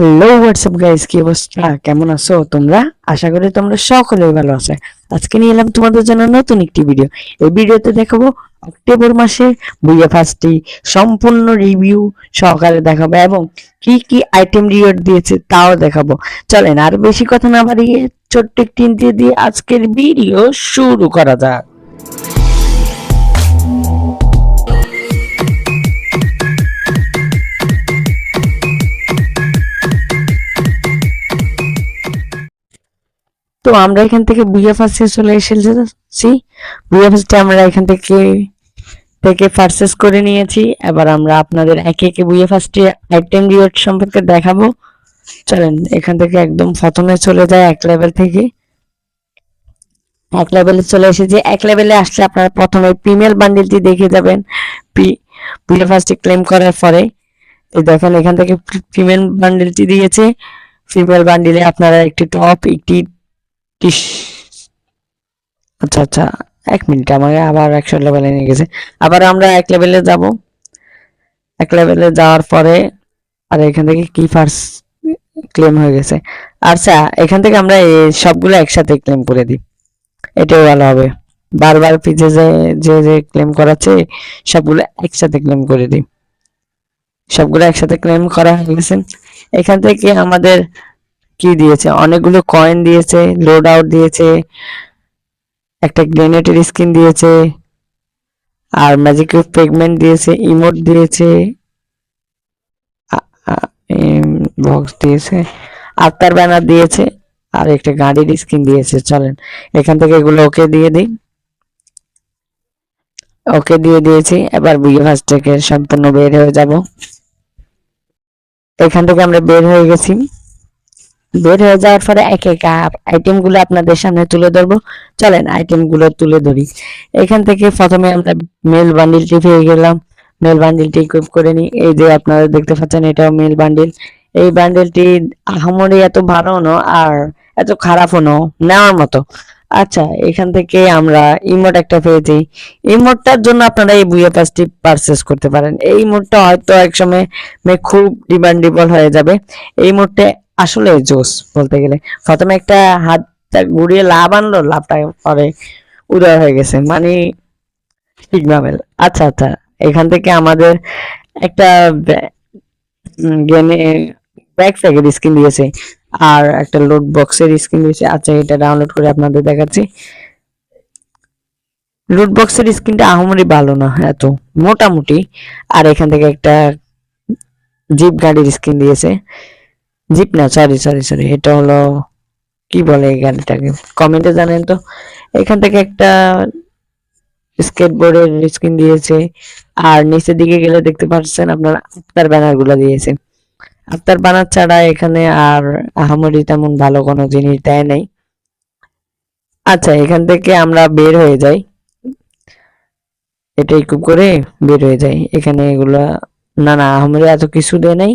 Hello WhatsApp guys কি অবস্থা? কেমন আছো তোমরা? আশা করি তোমরা সকলেই ভালো আছো। আজকে নিয়ে এলাম তোমাদের জন্য নতুন একটি ভিডিও এই ভিডিওতে দেখাবো অক্টোবর মাসে বুইয়া ফার্স্টটি সম্পূর্ণ রিভিউ সহকারে দেখাবো এবং কি কি আইটেম রিওয়ার্ড দিয়েছে তাও দেখাবো। চলেন, আর বেশি কথা না বাড়িয়ে ছোট্ট একটি দিয়ে আজকের ভিডিও শুরু করা যাক। তো আমরা এখান থেকে বুয়া ফার্সে চলে এসেছি। বুয়া ফার্স্টে আমরা এখান থেকে থেকে পারচেস করে নিয়েছি। এবার আমরা আপনাদের একে একে বুয়া ফার্স্টে আইটেম রিওয়ার্ড সম্পর্কে দেখাবো। চলেন, এখান থেকে একদম প্রথমে চলে যায় এক লেভেল থেকে। এক লেভেলে চলে এসেছি। এক লেভেলে আসলে আপনারা প্রথমে প্রিমিয়ার বান্ডিলটি দেখে যাবেন। বুয়া ফার্স্টে ক্লেম করার পরে। এই দেখেন, এখান থেকে ফিমেল বান্ডিলটি দিয়েছে। ফিমেল বান্ডিলে আপনারা একটি টপ একটি টিস আচ্ছা আচ্ছা এক মিনিট, আমাকে আবার একশো লেভেলে নিয়ে গেছে। আবার আমরা এক লেভেলে যাব। এক লেভেলে যাওয়ার পরে, আর এখান থেকে কি ফার্স্ট ক্লেম হয়ে গেছে। আচ্ছা এখান থেকে আমরা সবগুলো একসাথে ক্লেম করে দিই। এটাই ভালো হবে। বারবার পিছে যে যে যে ক্লেম করাচ্ছে, সবগুলো একসাথে ক্লেম করে দিই। সবগুলো একসাথে ক্লেম করা হয়ে গেছে। এখান থেকে আমাদের কি দিয়েছে? অনেকগুলো কয়েন দিয়েছে লোড আউট দিয়েছে, একটা গ্রেনেটের স্কিন দিয়েছে, আর ম্যাজিক পেগমেন্ট দিয়েছে ইমোট দিয়েছে বক্স দিয়েছে, আত্মার ব্যানার দিয়েছে, আর একটা গাড়ির স্কিন দিয়েছে। চলেন, এখান থেকে এগুলো ওকে দিয়ে দিই। ওকে দিয়ে দিয়েছি, এবার ফার্স্ট থেকে সম্পূর্ণ বের হয়ে যাব। এখান থেকে আমরা বের হয়ে গেছি। বের হয়ে যাওয়ার পরে এক এক আইটেমগুলো আপনাদের সামনে তুলে ধরবো। চলেন আইটেমগুলো তুলে ধরি। এখান থেকে প্রথমে আমরা মেল বান্ডিলটি পেয়ে গেলাম। মেল বান্ডিলটি ইকুইপ করে নিই। এই যে আপনারা দেখতে পাচ্ছেন, এটাও মেল বান্ডিল এই বান্ডিলটি আহামরি এত ভালো না, আর এত খারাপও না, নেওয়ার মতো। আচ্ছা এখান থেকে আমরা ইমোট একটা পেয়েছি ইমোটটার জন্য আপনারা এই বুয়ে পাসটি পারচেস করতে পারেন। এই ইমোটটা হয়তো একসময় খুব ডিমান্ডেবল হয়ে যাবে। এই ইমোটটা আসলে জোস বলতে গেলে। প্রথমে একটা হাত ঘুরিয়ে লাভ আনলো লাভটা পরে উদয় হয়ে গেছে। মানে সিগনামেল আচ্ছা আচ্ছা এখান থেকে আমাদের একটা গেমে ব্যাক প্যাকের স্কিন দিয়েছে। আর একটা লোড বক্সের স্ক্রিন দিয়েছে। আচ্ছা এটা ডাউনলোড করে আপনাদের দেখাচ্ছি। লোড বক্সের স্ক্রিনটা আহামরি ভালো না এত, মোটামুটি। আর এখান থেকে একটা জিপ গাড়ির স্ক্রিন দিয়েছে। জিপ না সরি সরি সরি এটা হলো কি বলে এই গাড়িটাকে? কমেন্টে জানেন তো। এখান থেকে একটা স্কেটবোর্ডের স্ক্রিন দিয়েছে। আর নিচের দিকে গেলে দেখতে পাচ্ছেন আপনার আফতার ব্যানারগুলো দিয়েছে। আফতার ব্যানার ছাড়া এখানে আর আহামরি তেমন ভালো কোনো জিনিস দেয় নাই। আচ্ছা এখান থেকে আমরা বের হয়ে যাই। এটা ইকুপ করে বের হয়ে যাই। এখানে এগুলা, না না, আহামরি এত কিছু দেয় নাই।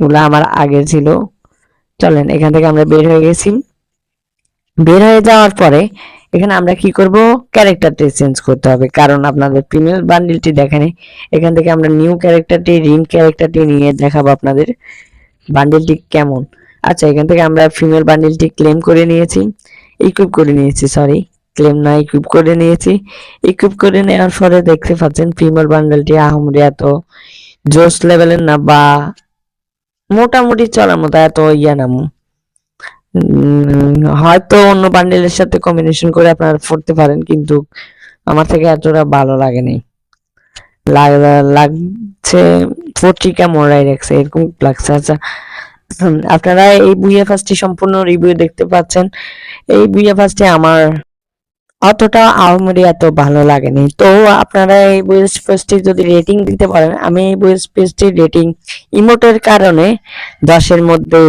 এগুলো আমার আগে ছিল। চলেন, এখান থেকে আমরা বের হয়ে গেছি। বের হয়ে যাওয়ার পরে এখানে আমরা কি করব? ক্যারেক্টারটি চেঞ্জ করতে হবে। কারণ আপনাদের প্রিমিয়ার বান্ডিলটি দেখেনি, এখান থেকে আমরা নিউ ক্যারেক্টারটি রিং ক্যারেক্টারটি নিয়ে দেখাবো আপনাদের বান্ডিলটি কেমন। আচ্ছা এখান থেকে আমরা ফিমেল বান্ডিলটি ক্লেম করে নিয়েছি। ইকুইপ করে নিয়েছি সরি ক্লেম না ইকুইপ করে নিয়েছি। ইকুইপ করে নেওয়ার পরে দেখতে পাচ্ছেন ফিমেল বান্ডেলটি আহমরি এত জোস লেভেলের না, বা মোটামুটি চলার মতো, এত ইয়া না হয়তো অন্য বান্ডেলের সাথে কম্বিনেশন করে আপনারা পড়তে পারেন, কিন্তু আমার থেকে এতটা ভালো লাগেনি। লাগছে পত্রিকা মোড়াই রাখছে, এরকম লাগছে। আচ্ছা আপনারা এই বুইয়া ফার্স্টটি সম্পূর্ণ রিভিউ দেখতে পাচ্ছেন। এই বুইয়া ফার্স্টে আমার অতটা আমার এত ভালো লাগেনি। তো আপনারা এই বুয়েস পেজটি যদি রেটিং দিতে পারেন, আমি এই বুয়েস পেজটির রেটিং ইমোটের কারণে দশের মধ্যে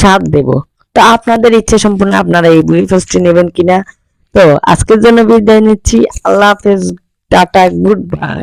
সাত দেব। তো আপনাদের ইচ্ছে সম্পূর্ণ আপনারা এই বুয়েস পেজটি নেবেন কিনা? তো আজকের জন্য বিদায় নিচ্ছি। আল্লাহ হাফেজ, টাটা, গুড বাই।